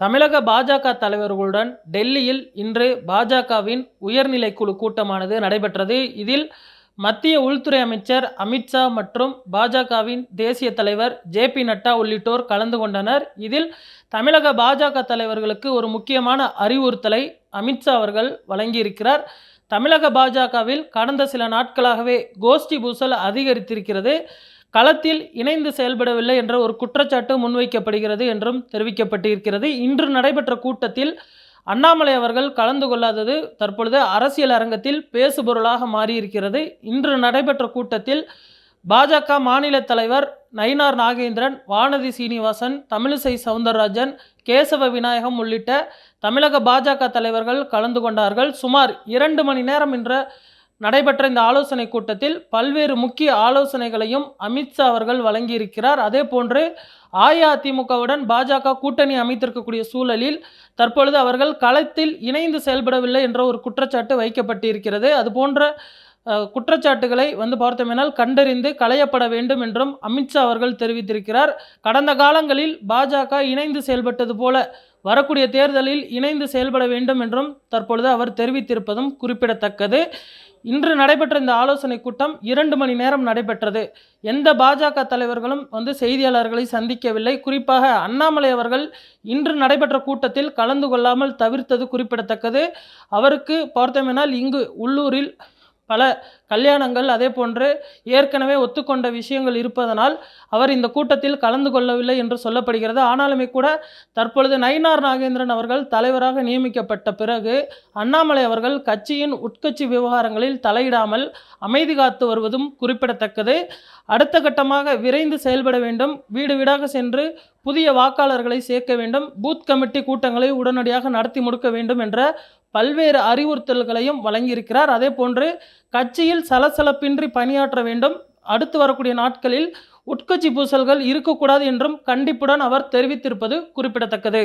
தமிழக பாஜக தலைவர்களுடன் டெல்லியில் இன்று பாஜகவின் உயர்நிலை குழு கூட்டமானது நடைபெற்றது. இதில் மத்திய உள்துறை அமைச்சர் அமித்ஷா மற்றும் பாஜகவின் தேசிய தலைவர் ஜே பி நட்டா உள்ளிட்டோர் கலந்து கொண்டனர். இதில் தமிழக பாஜக தலைவர்களுக்கு ஒரு முக்கியமான அறிவுறுத்தலை அமித்ஷா அவர்கள் வழங்கியிருக்கிறார். தமிழக பாஜகவில் கடந்த சில நாட்களாகவே கோஷ்டி பூசல் அதிகரித்திருக்கிறது. களத்தில் இணைந்து செயல்படவில்லை என்ற ஒரு குற்றச்சாட்டு முன்வைக்கப்படுகிறது என்றும் தெரிவிக்கப்பட்டிருக்கிறது. இன்று நடைபெற்ற கூட்டத்தில் அண்ணாமலை அவர்கள் கலந்து கொள்ளாதது தற்பொழுது அரசியல் அரங்கத்தில் பேசுபொருளாக மாறியிருக்கிறது. இன்று நடைபெற்ற கூட்டத்தில் பாஜக மாநில தலைவர் நயினார் நாகேந்திரன் வானதி சீனிவாசன் தமிழிசை சவுந்தரராஜன் கேசவ விநாயகம் உள்ளிட்ட தமிழக பாஜக தலைவர்கள் கலந்து கொண்டார்கள். சுமார் இரண்டு மணி நேரம் என்ற நடைபெற்ற இந்த ஆலோசனை கூட்டத்தில் பல்வேறு முக்கிய ஆலோசனைகளையும் அமித்ஷா அவர்கள் வழங்கியிருக்கிறார். அதே போன்று அஇஅதிமுகவுடன் பாஜக கூட்டணி அமைத்திருக்கக்கூடிய சூழலில் தற்பொழுது அவர்கள் களத்தில் இணைந்து செயல்படவில்லை என்ற ஒரு குற்றச்சாட்டு வைக்கப்பட்டிருக்கிறது. அது போன்ற குற்றச்சாட்டுகளை வந்து பார்த்தோமேனால் கண்டறிந்து களையப்பட வேண்டும் என்றும் அமித்ஷா அவர்கள் தெரிவித்திருக்கிறார். கடந்த காலங்களில் பாஜக இணைந்து செயல்பட்டது போல வரக்கூடிய தேர்தலில் இணைந்து செயல்பட வேண்டும் என்றும் தற்பொழுது அவர் தெரிவித்திருப்பதும் குறிப்பிடத்தக்கது. இன்று நடைபெற்ற இந்த ஆலோசனை கூட்டம் இரண்டு மணி நேரம் நடைபெற்றது. எந்த பாஜக தலைவர்களும் வந்து செய்தியாளர்களை சந்திக்கவில்லை. குறிப்பாக அண்ணாமலை அவர்கள் இன்று நடைபெற்ற கூட்டத்தில் கலந்து கொள்ளாமல் தவிர்த்தது குறிப்பிடத்தக்கது. அவருக்கு பார்த்தோமெனால் இங்கு உள்ளூரில் பல கல்யாணங்கள் அதே போன்று ஏற்கனவே ஒத்துக்கொண்ட விஷயங்கள் இருப்பதனால் அவர் இந்த கூட்டத்தில் கலந்து கொள்ளவில்லை என்று சொல்லப்படுகிறது. ஆனாலுமே கூட தற்பொழுது நயினார் நாகேந்திரன் அவர்கள் தலைவராக நியமிக்கப்பட்ட பிறகு அண்ணாமலை அவர்கள் கட்சியின் உட்கட்சி விவகாரங்களில் தலையிடாமல் அமைதி காத்து வருவதும் குறிப்பிடத்தக்கது. அடுத்த கட்டமாக விரைந்து செயல்பட வேண்டும். வீடு வீடாக சென்று புதிய வாக்காளர்களை சேர்க்க வேண்டும். பூத் கமிட்டி கூட்டங்களை உடனடியாக நடத்தி முடிக்க வேண்டும் என்ற பல்வேறு அறிவுறுத்தல்களையும் வழங்கியிருக்கிறார். அதே போன்று கட்சியில் சலசலப்பின்றி பணியாற்ற வேண்டும். அடுத்து வரக்கூடிய நாட்களில் உட்கட்சி பூசல்கள் இருக்கக்கூடாது என்றும் கண்டிப்புடன் அவர் தெரிவித்திருப்பது குறிப்பிடத்தக்கது.